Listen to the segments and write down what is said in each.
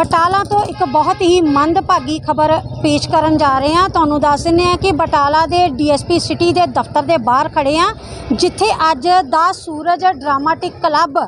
ਬਟਾਲਾ ਤੋਂ ਇੱਕ ਬਹੁਤ ਹੀ ਮੰਦਭਾਗੀ ਖਬਰ ਪੇਸ਼ ਕਰਨ ਜਾ ਰਹੇ ਹਾਂ। ਤੁਹਾਨੂੰ ਦੱਸ ਦਿੰਦੇ ਹਾਂ ਕਿ ਬਟਾਲਾ ਦੇ ਡੀਐਸਪੀ ਸਿਟੀ ਦੇ ਦਫ਼ਤਰ ਦੇ ਬਾਹਰ ਖੜੇ ਹਾਂ, ਜਿੱਥੇ ਅੱਜ ਦਾ ਸੂਰਜ ਡਰਾਮਾਟਿਕ ਕਲੱਬ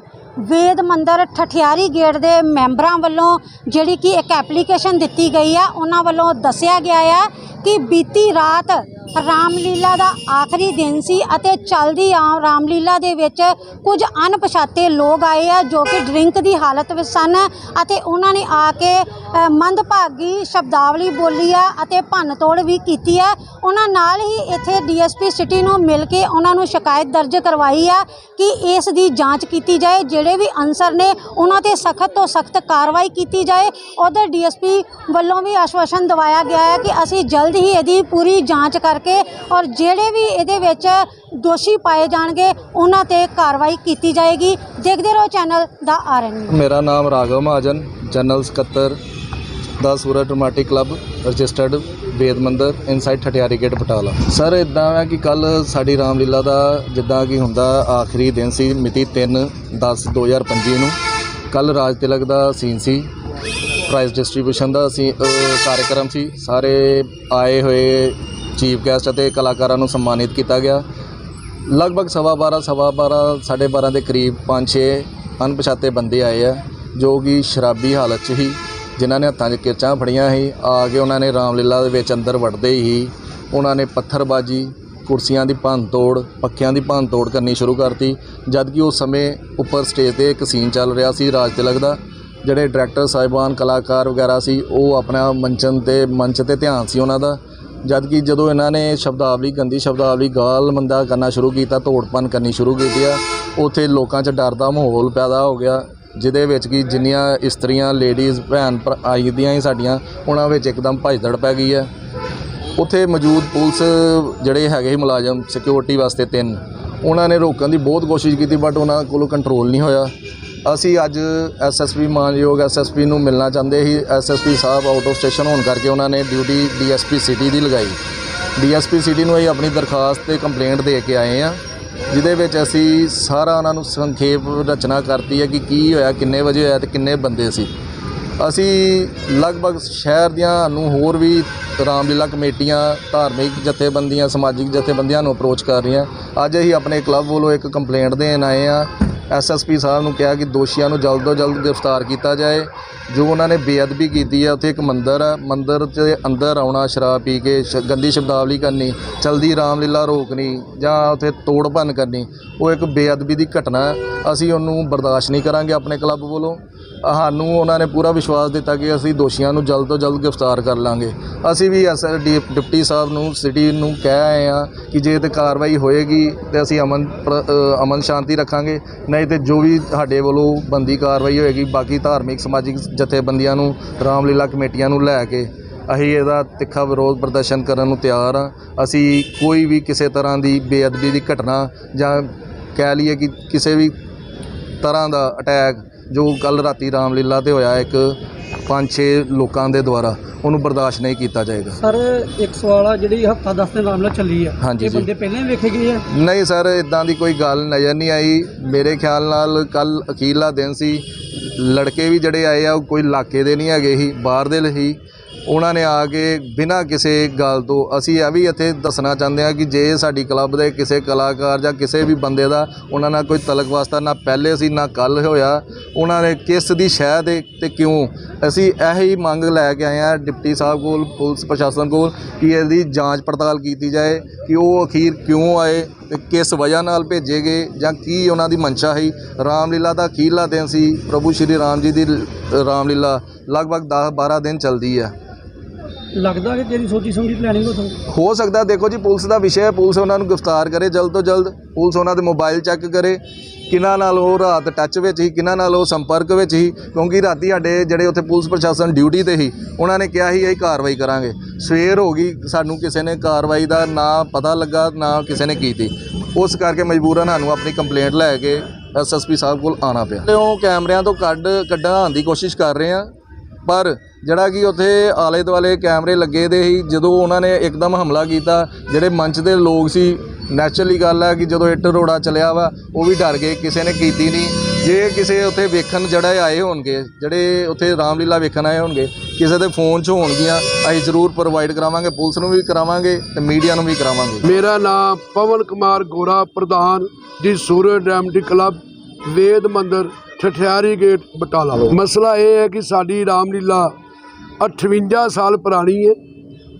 ਵੇਦ ਮੰਦਰ ਠਠਿਆਰੀ ਗੇਟ ਦੇ ਮੈਂਬਰਾਂ ਵੱਲੋਂ ਜਿਹੜੀ ਕਿ ਇੱਕ ਐਪਲੀਕੇਸ਼ਨ ਦਿੱਤੀ ਗਈ ਆ, ਉਹਨਾਂ ਵੱਲੋਂ ਦੱਸਿਆ ਗਿਆ ਆ ਕਿ ਬੀਤੀ ਰਾਤ ਰਾਮਲੀਲਾ ਦਾ ਆਖਰੀ ਦਿਨ ਸੀ ਅਤੇ ਚੱਲਦੀ ਆ ਰਾਮਲੀਲਾ ਦੇ ਵਿੱਚ ਕੁਝ ਅਣਪਛਾਤੇ ਲੋਕ ਆਏ ਆ ਜੋ ਕਿ ਡਰਿੰਕ ਦੀ ਹਾਲਤ ਵਿੱਚ ਸਨ ਅਤੇ ਉਹਨਾਂ ਨੇ ਆ ਕੇ ਮੰਦਭਾਗੀ ਸ਼ਬਦਾਵਲੀ ਬੋਲੀ ਆ ਅਤੇ ਭੰਨਤੋੜ ਵੀ ਕੀਤੀ ਆ। ਉਹਨਾਂ ਨਾਲ ਹੀ ਇੱਥੇ ਡੀਐਸਪੀ ਸਿਟੀ ਨੂੰ ਮਿਲ ਕੇ ਉਹਨਾਂ ਨੂੰ ਸ਼ਿਕਾਇਤ ਦਰਜ ਕਰਵਾਈ ਆ ਕਿ ਇਸ ਦੀ ਜਾਂਚ ਕੀਤੀ ਜਾਏ, ਜਿਹੜੇ ਵੀ ਅਨਸਰ ਨੇ ਉਹਨਾਂ ਤੇ ਸਖਤ ਤੋਂ ਸਖਤ ਕਾਰਵਾਈ ਕੀਤੀ ਜਾਏ। ਉਧਰ ਡੀਐਸਪੀ ਵੱਲੋਂ ਵੀ ਆਸ਼ਵਾਸਨ ਦਿਵਾਇਆ ਗਿਆ ਹੈ ਕਿ ਅਸੀਂ ਜਲਦ ਹੀ ਇਹਦੀ ਪੂਰੀ ਜਾਂਚ ਕਰ ਕਰਕੇ ਔਰ ਜਿਹੜੇ ਵੀ ਇਹਦੇ ਵਿੱਚ ਦੋਸ਼ੀ ਪਾਏ ਜਾਣਗੇ ਉਹਨਾਂ ਤੇ ਕਾਰਵਾਈ ਕੀਤੀ ਜਾਏਗੀ। ਦੇਖਦੇ ਰਹੋ ਚੈਨਲ ਦਾ ਆਰਐਨ ਮੇਰਾ ਨਾਮ ਰਾਘਵ ਮਹਾਜਨ ਜਨਰਲ ਸਕੱਤਰ ਦਾ ਸੂਰਜ ਡਰਾਮਾਟਿਕ club registered Ved Mandir inside Thatiari gate Batala. Sir ਇਦਾਂ ਹੈ ਕਿ ਕੱਲ ਸਾਡੀ ਰਾਮਲੀਲਾ ਦਾ ਜਿੱਦਾਂ ਕਿ ਹੁੰਦਾ ਆਖਰੀ ਦਿਨ ਸੀ ਮਿਤੀ 3 10 2025 ਨੂੰ। ਕੱਲ ਰਾਜ ਤਿਲਕ ਦਾ ਸੀਨ ਸੀ ਪ੍ਰਾਈਜ਼ ਡਿਸਟ੍ਰੀਬਿਊਸ਼ਨ ਦਾ ਸੀ ਅ, ਕਾਰਜਕ੍ਰਮ ਸੀ। ਸਾਰੇ ਆਏ ਹੋਏ ਚੀਫ ਗੈਸਟ ਅਤੇ ਕਲਾਕਾਰਾਂ ਨੂੰ ਸਨਮਾਨਿਤ ਕੀਤਾ ਗਿਆ। ਲਗਭਗ ਸਵਾ ਬਾਰਾਂ ਸਵਾ ਬਾਰਾਂ, ਸਾਢੇ ਬਾਰਾਂ ਦੇ ਕਰੀਬ ਪੰਜ, ਛੇ ਅਣਪਛਾਤੇ ਬੰਦੇ ਆਏ ਆ, ਜੋ ਕਿ ਸ਼ਰਾਬੀ ਹਾਲਤ 'ਚ ਹੀ ਜਿਨ੍ਹਾਂ ਨੇ ਹੱਥਾਂ 'ਚ ਕਿਰਚਾਂ ਫੜੀਆਂ ਸੀ। ਆ ਕੇ ਉਹਨਾਂ ਨੇ ਰਾਮਲੀਲਾ ਦੇ ਵਿੱਚ ਅੰਦਰ ਵੜਦੇ ਹੀ ਉਹਨਾਂ ਨੇ ਪੱਥਰਬਾਜੀ, ਕੁਰਸੀਆਂ ਦੀ ਭੰਨ ਤੋੜ ਪੱਖਿਆਂ ਦੀ ਭੰਨ ਤੋੜ ਕਰਨੀ ਸ਼ੁਰੂ ਕਰਤੀ ਜਦ ਕਿ ਉਸ ਸਮੇਂ ਉੱਪਰ ਸਟੇਜ ਤੇ ਇੱਕ ਸੀਨ ਚੱਲ ਰਿਹਾ ਸੀ ਰਾਜ ਤਿਲਕ ਦਾ, ਜਿਹੜੇ ਡਾਇਰੈਕਟਰ, ਸਾਹਿਬਾਨ, ਕਲਾਕਾਰ ਵਗੈਰਾ ਸੀ, ਉਹ ਆਪਣਾ ਮੰਚਨ ਤੇ ਮੰਚ ਤੇ ਧਿਆਨ ਸੀ ਉਹਨਾਂ ਦਾ। ਜਦ ਕਿ ਜਦੋਂ ਇਹਨਾਂ ਨੇ ਸ਼ਬਦਾਵਲੀ ਗੰਦੀ ਸ਼ਬਦਾਵਲੀ ਗਾਲ ਮੰਦਾ ਕਰਨਾ ਸ਼ੁਰੂ ਕੀਤਾ, ਤੋੜਪਨ ਕਰਨੀ ਸ਼ੁਰੂ ਕੀਤੀ ਆ, ਉੱਥੇ ਲੋਕਾਂ 'ਚ ਡਰ ਦਾ ਮਾਹੌਲ ਪੈਦਾ ਹੋ ਗਿਆ, ਜਿਹਦੇ ਵਿੱਚ ਕਿ ਜਿੰਨੀਆਂ ਇਸਤਰੀਆਂ ਲੇਡੀਜ਼ ਭੈਣ ਭਰਾ ਆਈ ਦੀਆਂ ਸੀ ਸਾਡੀਆਂ, ਉਹਨਾਂ ਵਿੱਚ ਇੱਕਦਮ ਭਜਦੜ ਪੈ ਗਈ ਹੈ ਉੱਥੇ ਮੌਜੂਦ ਪੁਲਿਸ ਜਿਹੜੇ ਹੈਗੇ ਸੀ ਮੁਲਾਜ਼ਮ ਸਿਕਿਉਰਿਟੀ ਵਾਸਤੇ ਤਿੰਨ, ਉਹਨਾਂ ਨੇ ਰੋਕਣ ਦੀ ਬਹੁਤ ਕੋਸ਼ਿਸ਼ ਕੀਤੀ ਬਟ ਉਹਨਾਂ ਕੋਲੋਂ ਕੰਟਰੋਲ ਨਹੀਂ ਹੋਇਆ। ਅਸੀਂ ਅੱਜ ਐਸਐਸਪੀ ਮਾਨਯੋਗ ਐਸਐਸਪੀ ਨੂੰ ਮਿਲਣਾ ਚਾਹੁੰਦੇ ਸੀ। ਐਸਐਸਪੀ ਸਾਹਿਬ ਆਊਟ ਆਫ ਸਟੇਸ਼ਨ ਹੋਣ ਕਰਕੇ ਉਹਨਾਂ ਨੇ ਡਿਊਟੀ ਡੀਐਸਪੀ ਸਿਟੀ ਦੀ ਲਗਾਈ। ਡੀਐਸਪੀ ਸਿਟੀ ਨੂੰ ਅਸੀਂ ਆਪਣੀ ਦਰਖਾਸਤ ਤੇ ਕੰਪਲੇਂਟ ਦੇ ਕੇ ਆਏ ਆ ਜਿਹਦੇ ਵਿੱਚ ਅਸੀਂ ਸਾਰਾ ਉਹਨਾਂ ਨੂੰ ਸੰਖੇਪ ਰਚਨਾ ਕਰਤੀ ਹੈ ਕਿ ਕੀ ਹੋਇਆ, ਕਿੰਨੇ ਵਜੇ ਹੋਇਆ ਤੇ ਕਿੰਨੇ ਬੰਦੇ ਸੀ। ਅਸੀਂ ਲਗਭਗ ਸ਼ਹਿਰ ਦੀਆਂ ਨੂੰ ਹੋਰ ਵੀ ਰਾਮਲੀਲਾ ਕਮੇਟੀਆਂ, ਧਾਰਮਿਕ ਜਥੇਬੰਦੀਆਂ, ਸਮਾਜਿਕ ਜਥੇਬੰਦੀਆਂ ਨੂੰ ਅਪਰੋਚ ਕਰ ਰਹੀਆਂ। ਅੱਜ ਅਸੀਂ ਆਪਣੇ ਕਲੱਬ ਵੱਲੋਂ ਇੱਕ ਕੰਪਲੇਂਟ ਦੇਣ ਆਏ ਆ ਐਸਐਸਪੀ ਸਾਹਿਬ ਨੂੰ ਕਿਹਾ ਕਿ ਦੋਸ਼ੀਆਂ ਨੂੰ ਜਲਦ ਤੋਂ ਜਲਦ ਗ੍ਰਿਫਤਾਰ ਕੀਤਾ ਜਾਏ ਜੋ ਉਹਨਾਂ ਨੇ ਬੇਅਦਬੀ ਕੀਤੀ ਹੈ। ਉੱਥੇ ਇੱਕ ਮੰਦਿਰ ਹੈ। ਮੰਦਿਰ ਦੇ ਅੰਦਰ ਆਉਣਾ ਸ਼ਰਾਬ ਪੀ ਕੇ ਸ਼ ਗੰਦੀ ਸ਼ਬਦਾਵਲੀ ਕਰਨੀ ਚਲਦੀ ਰਾਮਲੀਲਾ ਰੋਕਣੀ ਜਾਂ ਉੱਥੇ ਤੋੜ ਭੰਨ ਕਰਨੀ ਉਹ ਇੱਕ ਬੇਅਦਬੀ ਦੀ ਘਟਨਾ ਹੈ। ਅਸੀਂ ਉਹਨੂੰ ਬਰਦਾਸ਼ਤ ਨਹੀਂ ਕਰਾਂਗੇ ਆਪਣੇ ਕਲੱਬ ਵੱਲੋਂ। ਸਾਨੂੰ ਉਹਨਾਂ ਨੇ ਪੂਰਾ ਵਿਸ਼ਵਾਸ ਦਿੱਤਾ ਕਿ ਅਸੀਂ ਦੋਸ਼ੀਆਂ ਨੂੰ ਜਲਦ ਤੋਂ ਜਲਦ ਗ੍ਰਿਫਤਾਰ ਕਰ ਲਾਂਗੇ। ਅਸੀਂ ਵੀ ਐਸ ਡੀ ਡਿਪਟੀ ਸਾਹਿਬ ਨੂੰ ਸਿਟੀ ਨੂੰ ਕਹਿ ਆਏ ਆ ਕਿ ਜੇ ਤੇ ਕਾਰਵਾਈ ਹੋਏਗੀ ਤੇ ਅਸੀਂ ਅਮਨ ਪ੍ਰ- ਅ, ਅਮਨ ਸ਼ਾਂਤੀ ਰੱਖਾਂਗੇ। ਨਹੀਂ ਤੇ ਜੋ ਵੀ ਸਾਡੇ ਵੱਲੋਂ ਬੰਦੀ ਕਾਰਵਾਈ ਹੋਏਗੀ, ਬਾਕੀ ਧਾਰਮਿਕ, ਸਮਾਜਿਕ ਜਥੇਬੰਦੀਆਂ ਨੂੰ, ਰਾਮਲੀਲਾ ਕਮੇਟੀਆਂ ਨੂੰ ਲੈ ਕੇ ਅਸੀਂ ਇਹਦਾ ਤਿੱਖਾ ਵਿਰੋਧ ਪ੍ਰਦਰਸ਼ਨ ਕਰਨ ਨੂੰ ਤਿਆਰ ਆ ਅਸੀਂ ਕੋਈ ਵੀ ਕਿਸੇ ਤਰ੍ਹਾਂ ਦੀ ਬੇਅਦਬੀ ਦੀ ਘਟਨਾ ਜਾਂ ਕਹਿ ਲਈਏ ਕਿ ਕਿਸੇ ਵੀ ਤਰ੍ਹਾਂ ਦਾ ਅਟੈਕ ਜੋ ਕੱਲ ਰਾਤੀ ਰਾਮਲੀਲਾ ਤੇ ਹੋਇਆ ਇੱਕ ਪੰਜ ਛੇ ਲੋਕਾਂ ਦੇ ਦੁਆਰਾ ਉਹਨੂੰ ਬਰਦਾਸ਼ਤ ਨਹੀਂ ਕੀਤਾ ਜਾਏਗਾ। ਸਰ ਇੱਕ ਸਵਾਲ ਆ ਜਿਹੜੀ ਹਫਤਾ 10 ਦਿਨ ਮਾਮਲਾ ਚੱਲੀ ਆ ਹਾਂਜੀ ਇਹ ਜੀ। ਬੰਦੇ ਪਹਿਲਾਂ ਹੀ ਵੇਖੇ ਗਏ ਆ? ਨਹੀਂ ਸਰ ਇਦਾਂ ਦੀ ਕੋਈ ਗੱਲ ਨਜ਼ਰ ਨਹੀਂ ਆਈ। ਮੇਰੇ ਖਿਆਲ ਨਾਲ ਕੱਲ ਅਖੀਰਲਾ ਦਿਨ ਸੀ। ਲੜਕੇ ਵੀ ਜਿਹੜੇ ਆਏ ਆ ਉਹ ਕੋਈ ਇਲਾਕੇ ਦੇ ਨਹੀਂ ਹੈਗੇ ਸੀ ਬਾਹਰ ਦੇ ਹੀ। ਉਹਨਾਂ ਨੇ ਆ ਕੇ ਬਿਨਾਂ ਕਿਸੇ ਗੱਲ ਤੋਂ ਅਸੀਂ ਇਹ ਵੀ ਇੱਥੇ ਦੱਸਣਾ ਚਾਹੁੰਦੇ ਹਾਂ ਕਿ ਜੇ ਸਾਡੀ ਕਲੱਬ ਦੇ ਕਿਸੇ ਕਲਾਕਾਰ ਜਾਂ ਕਿਸੇ ਵੀ ਬੰਦੇ ਦਾ ਉਹਨਾਂ ਨਾਲ ਕੋਈ ਤਲਕ ਵਾਸਤਾ ਨਾ ਪਹਿਲੇ ਸੀ ਨਾ ਕੱਲ ਹੋਇਆ, ਉਹਨਾਂ ਨੇ ਕਿਸ ਦੀ ਸ਼ਹਿ ਦੇ ਤੇ ਕਿਉਂ? ਅਸੀਂ ਇਹੀ ਮੰਗ ਲੈ ਕੇ ਆਏ ਹਾਂ ਡਿਪਟੀ ਸਾਹਿਬ ਕੋਲ, ਪੁਲਿਸ ਪ੍ਰਸ਼ਾਸਨ ਕੋਲ ਕਿ ਇਹਦੀ ਜਾਂਚ ਪੜਤਾਲ ਕੀਤੀ ਜਾਏ ਕਿ ਉਹ ਅਖੀਰ ਕਿਉਂ ਆਏ ਤੇ ਕਿਸ ਵਜ੍ਹਾ ਨਾਲ ਭੇਜੇ ਗਏ ਜਾਂ ਕੀ ਉਹਨਾਂ ਦੀ ਮਨਸ਼ਾ ਸੀ। ਰਾਮਲੀਲਾ ਦਾ ਅਖੀਰਲਾ ਦਿਨ ਸੀ। ਪ੍ਰਭੂ ਸ਼੍ਰੀ ਰਾਮ ਜੀ ਦੀ ਰਾਮਲੀਲਾ ਲਗਭਗ 10 12 ਦਿਨ ਚੱਲਦੀ ਹੈ। ਲੱਗਦਾ ਕਿ ਤੇਰੀ ਸੋਚੀ ਸਮਝੀ ਪਲੈਨਿੰਗ ਹੋ ਸਕਦੀ ਹੋ ਸਕਦਾ, ਦੇਖੋ ਜੀ, ਪੁਲਿਸ ਦਾ ਵਿਸ਼ਾ ਹੈ, ਪੁਲਿਸ ਉਹਨਾਂ ਨੂੰ ਗ੍ਰਿਫਤਾਰ ਕਰੇ ਜਲਦ ਤੋਂ ਜਲਦ। ਪੁਲਿਸ ਉਹਨਾਂ ਦੇ ਮੋਬਾਈਲ ਚੈੱਕ ਕਰੇ, ਕਿਹਨਾਂ ਨਾਲ ਉਹ ਰਾਤ ਟੱਚ ਵਿੱਚ ਸੀ, ਕਿਹਨਾਂ ਨਾਲ ਉਹ ਸੰਪਰਕ ਵਿੱਚ ਸੀ, ਕਿਉਂਕਿ ਰਾਤੀ ਸਾਡੇ ਜਿਹੜੇ ਉੱਥੇ ਪੁਲਿਸ ਪ੍ਰਸ਼ਾਸਨ ਡਿਊਟੀ ਤੇ ਸੀ, ਉਹਨਾਂ ਨੇ ਕਿਹਾ ਸੀ, ਅਸੀਂ ਕਾਰਵਾਈ ਕਰਾਂਗੇ। ਸਵੇਰ ਹੋ ਗਈ, ਸਾਨੂੰ ਕਿਸੇ ਨੇ ਕਾਰਵਾਈ ਦਾ ਨਾ ਪਤਾ ਲੱਗਾ, ਨਾ ਕਿਸੇ ਨੇ ਕੀਤੀ। ਉਸ ਕਰਕੇ ਮਜਬੂਰਨ ਸਾਨੂੰ ਆਪਣੀ ਕੰਪਲੇਂਟ ਲੈ ਕੇ ਐਸਐਸਪੀ ਸਾਹਿਬ ਕੋਲ ਆਣਾ ਪਿਆ। ਤੇ ਉਹ ਕੈਮਰਿਆਂ ਤੋਂ ਕੱਢ ਕੱਢਣ ਦੀ ਕੋਸ਼ਿਸ਼ ਕਰ ਰਹੇ ਆ, ਪਰ ਜਿਹੜਾ ਕਿ ਉੱਥੇ ਆਲੇ ਦੁਆਲੇ ਕੈਮਰੇ ਲੱਗੇ ਦੇ ਸੀ, ਜਦੋਂ ਉਹਨਾਂ ਨੇ ਇੱਕਦਮ ਹਮਲਾ ਕੀਤਾ, ਜਿਹੜੇ ਮੰਚ ਦੇ ਲੋਕ ਸੀ ਨੈਚੁਰਲੀ ਗੱਲ ਹੈ ਕਿ ਜਦੋਂ ਇੱਟ ਰੋੜਾ ਚਲਿਆ ਵਾ, ਉਹ ਵੀ ਡਰ ਗਏ, ਕਿਸੇ ਨੇ ਕੀਤੀ ਨਹੀਂ। ਜੇ ਕਿਸੇ ਉੱਥੇ ਵੇਖਣ ਜਿਹੜੇ ਆਏ ਹੋਣਗੇ, ਜਿਹੜੇ ਉੱਥੇ ਰਾਮਲੀਲਾ ਵੇਖਣ ਆਏ ਹੋਣਗੇ, ਕਿਸੇ ਦੇ ਫੋਨ 'ਚ ਹੋਣਗੀਆਂ, ਅਸੀਂ ਜ਼ਰੂਰ ਪ੍ਰੋਵਾਈਡ ਕਰਾਵਾਂਗੇ, ਪੁਲਿਸ ਨੂੰ ਵੀ ਕਰਾਵਾਂਗੇ ਤੇ ਮੀਡੀਆ ਨੂੰ ਵੀ ਕਰਾਵਾਂਗੇ। ਮੇਰਾ ਨਾਮ ਪਵਨ ਕੁਮਾਰ ਗੋਰਾ, ਪ੍ਰਧਾਨ ਦੀ ਸੂਰਜ ਡੈਮਟੀ ਕਲੱਬ, ਵੇਦ ਮੰਦਰ, ਠਠਿਆਰੀ ਗੇਟ, ਬਟਾਲਾ। ਮਸਲਾ ਇਹ ਹੈ ਕਿ ਸਾਡੀ ਰਾਮਲੀਲਾ 58 ਸਾਲ ਪੁਰਾਣੀ ਹੈ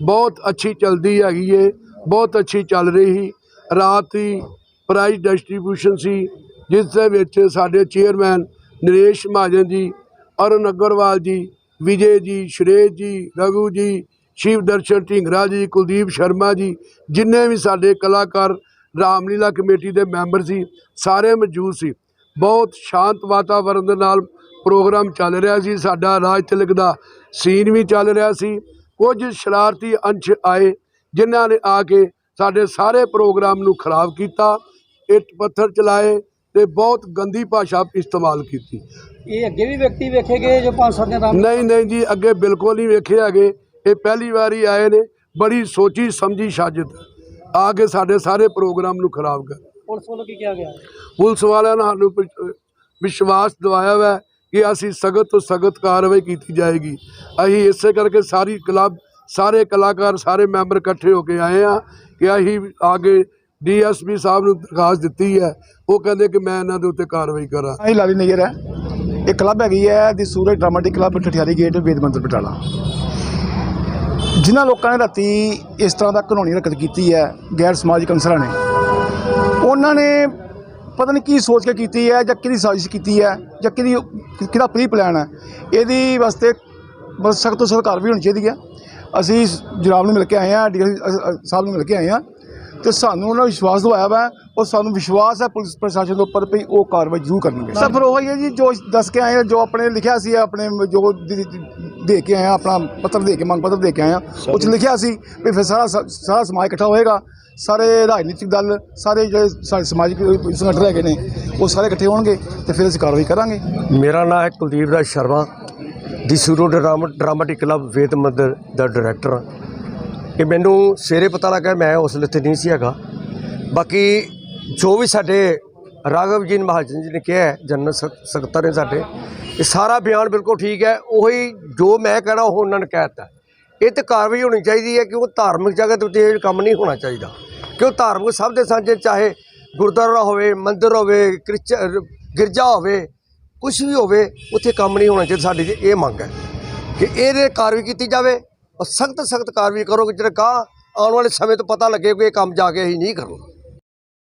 ਬਹੁਤ ਅੱਛੀ ਚਲਦੀ ਹੈਗੀ ਏ, ਬਹੁਤ ਅੱਛੀ ਚੱਲ ਰਹੀ। ਸੀ ਰਾਤ ਦੀ ਪ੍ਰਾਈਜ਼ ਡਿਸਟ੍ਰੀਬਿਊਸ਼ਨ ਸੀ, ਜਿਸ ਦੇ ਵਿੱਚ ਸਾਡੇ ਚੇਅਰਮੈਨ ਨਰੇਸ਼ ਮਹਾਜਨ ਜੀ, ਅਰੁਣ ਅਗਰਵਾਲ ਜੀ, ਵਿਜੇ ਜੀ, ਸ਼੍ਰੇਸ਼ ਜੀ, ਰਘੂ ਜੀ, ਸ਼ਿਵ ਦਰਸ਼ਨ ਢਿੰਗਰਾ ਜੀ, ਕੁਲਦੀਪ ਸ਼ਰਮਾ ਜੀ, ਜਿੰਨੇ ਵੀ ਸਾਡੇ ਕਲਾਕਾਰ, ਰਾਮਲੀਲਾ ਕਮੇਟੀ ਦੇ ਮੈਂਬਰ ਸੀ, ਸਾਰੇ ਮੌਜੂਦ ਸੀ। ਬਹੁਤ ਸ਼ਾਂਤ ਵਾਤਾਵਰਣ ਦੇ ਨਾਲ ਪ੍ਰੋਗਰਾਮ ਚੱਲ ਰਿਹਾ ਸੀ। ਸਾਡਾ ਰਾਜ ਤਿਲਕ ਦਾ ਸੀਨ ਵੀ ਚੱਲ ਰਿਹਾ ਸੀ। ਕੁਝ ਸ਼ਰਾਰਤੀ ਅੰਸ਼ ਆਏ ਜਿਨ੍ਹਾਂ ਨੇ ਆ ਕੇ ਸਾਡੇ ਸਾਰੇ ਪ੍ਰੋਗਰਾਮ ਨੂੰ ਖਰਾਬ ਕੀਤਾ ਇੱਟ ਪੱਥਰ ਚਲਾਏ ਤੇ ਬਹੁਤ ਗੰਦੀ ਭਾਸ਼ਾ ਇਸਤੇਮਾਲ ਕੀਤੀ। ਇਹ ਅੱਗੇ ਵੀ ਵਿਅਕਤੀ ਵੇਖੇ ਗਏ ਜੋ ਪੰਜ ਸੱਤ ਦਿਨ ਰਾਮ ਨਹੀਂ ਨਹੀਂ ਜੀ ਅੱਗੇ ਬਿਲਕੁਲ ਨਹੀਂ ਵੇਖੇ ਹੈਗੇ। ਇਹ ਪਹਿਲੀ ਵਾਰੀ ਆਏ ਨੇ ਬੜੀ ਸੋਚੀ ਸਮਝੀ ਸਾਜ਼ਤ ਆ ਕੇ ਸਾਡੇ ਸਾਰੇ ਪ੍ਰੋਗਰਾਮ ਨੂੰ ਖਰਾਬ ਕਰ ਪੁਲਿਸ ਵੱਲੋਂ ਕੀ ਕਿਹਾ ਗਿਆ? ਪੁਲਿਸ ਵਾਲਿਆਂ ਨੇ ਸਾਨੂੰ ਵਿਸ਼- ਵਿਸ਼ਵਾਸ ਦਿਵਾਇਆ ਹੋਇਆ ਕਿ ਅਸੀਂ ਸਖਤ ਤੋਂ ਸਖਤ ਕਾਰਵਾਈ ਕੀਤੀ ਜਾਏਗੀ। ਅਸੀਂ ਇਸੇ ਕਰਕੇ ਸਾਰੀ ਕਲੱਬ, ਸਾਰੇ ਕਲਾਕਾਰ, ਸਾਰੇ ਮੈਂਬਰ ਇਕੱਠੇ ਹੋ ਕੇ ਆਏ ਆ ਕਿ ਅਸੀਂ ਆਗੇ ਡੀਐਸਪੀ ਸਾਹਿਬ ਨੂੰ ਦਰਖਾਸਤ ਦਿੱਤੀ ਹੈ। ਉਹ ਕਹਿੰਦੇ ਕਿ ਮੈਂ ਇਹਨਾਂ ਦੇ ਉੱਤੇ ਕਾਰਵਾਈ ਕਰਾਂ। ਇਹ ਲਾਲੀ ਨਈਅਰ ਹੈ। ਇਹ ਕਲੱਬ ਹੈਗੀ ਹੈ the Suraj dramatic club Thathiari gate, ਵੇਦ ਮੰਦਰ ਬਟਾਲਾ ਜਿਨ੍ਹਾਂ ਲੋਕਾਂ ਨੇ ਰਾਤੀ ਇਸ ਤਰ੍ਹਾਂ ਦਾ ਕਾਨੂੰਨੀ ਹਰਕਤ ਕੀਤੀ ਹੈ, ਗੈਰ ਸਮਾਜਿਕ ਅੰਸਰਾਂ ਨੇ। ਉਹਨਾਂ ਨੇ ਪਤਾ ਨਹੀਂ ਕੀ ਸੋਚ ਕੇ ਕੀਤੀ ਹੈ ਜਾਂ ਕਿਹਦੀ ਸਾਜ਼ਿਸ਼ ਕੀਤੀ ਹੈ ਜਾਂ ਕਿਹਦੀ ਕਿਹਦਾ ਪ੍ਰੀ ਪਲਾਨ ਹੈ। ਇਹਦੀ ਵਾਸਤੇ ਬਸ ਸਖਤ ਤੋਂ ਸਖਤ ਕਾਰਵਾਈ ਹੋਣੀ ਚਾਹੀਦੀ ਹੈ। ਅਸੀਂ ਜਨਾਬ ਨੂੰ ਮਿਲ ਕੇ ਆਏ ਹਾਂ ਡੀ ਸਾਹਿਬ ਨੂੰ ਮਿਲ ਕੇ ਆਏ ਹਾਂ ਤੇ ਸਾਨੂੰ ਉਹਨਾਂ ਨੇ ਵਿਸ਼ਵਾਸ ਦਵਾਇਆ ਵਾ ਔਰ ਸਾਨੂੰ ਵਿਸ਼ਵਾਸ ਹੈ ਪੁਲਿਸ ਪ੍ਰਸ਼ਾਸਨ ਦੇ ਉੱਪਰ ਵੀ ਉਹ ਕਾਰਵਾਈ ਜ਼ਰੂਰ ਕਰਨਗੇ। ਸਫਰ ਉਹ ਹੀ ਹੈ ਜੀ ਜੋ ਦੱਸ ਕੇ ਆਏ ਹਾਂ, ਜੋ ਆਪਣੇ ਲਿਖਿਆ ਸੀ ਆਪਣੇ ਜੋ ਦੇ- ਕੇ ਹਾਂ, ਆਪਣਾ ਪੱਤਰ ਦੇ ਕੇ ਮੰਗ ਪੱਤਰ ਦੇ ਕੇ ਹਾਂ ਉਹ 'ਚ ਲਿਖਿਆ ਸੀ ਵੀ ਫਿਰ ਸਾਰਾ ਸ- ਸਾਰਾ ਸਮਾਜ ਇਕੱਠਾ ਹੋਏਗਾ। ਸਾਰੇ ਰਾਜਨੀਤਿਕ ਦਲ ਸਾਰੇ ਜਿਹੜੇ ਸਾਡੇ ਸਮਾਜਿਕ ਸੰਗਠਨ ਹੈਗੇ ਨੇ ਉਹ ਸਾਰੇ ਇਕੱਠੇ ਹੋਣਗੇ ਤੇ ਫਿਰ ਅਸੀਂ ਕਾਰਵਾਈ ਕਰਾਂਗੇ। ਮੇਰਾ ਨਾਮ ਹੈ Kuldeep Raj Sharma. The ਸੂਰੋ drama dramatic club Ved Mandir the director ਹਾਂ। ਇਹ ਮੈਨੂੰ ਸਵੇਰੇ ਪਤਾ ਲੱਗਾ ਮੈਂ ਉਸ 'ਤੇ ਨਹੀਂ ਸੀ ਹੈਗਾ। ਬਾਕੀ ਜੋ ਵੀ ਸਾਡੇ ਰਾਘਵ ਜੀ ਮਹਾਜਨ ਜੀ ਨੇ ਕਿਹਾ ਜਨਰਲ ਸਕੱਤਰ ਨੇ ਸਾਡੇ। ਇਹ ਸਾਰਾ ਬਿਆਨ ਬਿਲਕੁਲ ਠੀਕ ਹੈ, ਉਹੀ ਜੋ ਮੈਂ ਕਹਿਣਾ, ਉਹ ਉਹਨਾਂ ਨੇ ਕਹਿ ਦਿੱਤਾ। ਇਹ ਤੇ ਕਾਰਵਾਈ ਹੋਣੀ ਚਾਹੀਦੀ ਹੈ ਕਿਉਂਕਿ ਧਾਰਮਿਕ ਜਗ੍ਹਾ ਤੇ ਉੱਤੇ ਇਹ ਕੰਮ ਨਹੀਂ ਹੋਣਾ ਚਾਹੀਦਾ। ਕਿਉਂ ਧਾਰਮਿਕ ਸਭ ਦੇ ਸਾਂਝੇ, ਚਾਹੇ ਗੁਰਦੁਆਰਾ ਹੋਵੇ, ਮੰਦਿਰ ਹੋਵੇ ਕ੍ਰਿਸਚ ਗਿਰਜਾ ਹੋਵੇ ਕੁਝ ਵੀ ਹੋਵੇ, ਉੱਥੇ ਕੰਮ ਨਹੀਂ ਹੋਣਾ ਚਾਹੀਦਾ। ਸਾਡੀ ਇਹ ਮੰਗ ਹੈ ਕਿ ਇਹਦੇ ਕਾਰਵਾਈ ਕੀਤੀ ਜਾਵੇ ਔਰ ਸਖਤ ਸਖਤ ਕਾਰਵਾਈ ਕਰੋ ਕਿ ਜਿਹੜੇ ਗਾਹ ਆਉਣ ਵਾਲੇ ਸਮੇਂ ਤੋਂ ਪਤਾ ਲੱਗੇ ਕਿ ਇਹ ਕੰਮ ਜਾ ਕੇ ਅਸੀਂ ਨਹੀਂ ਕਰਨਾ।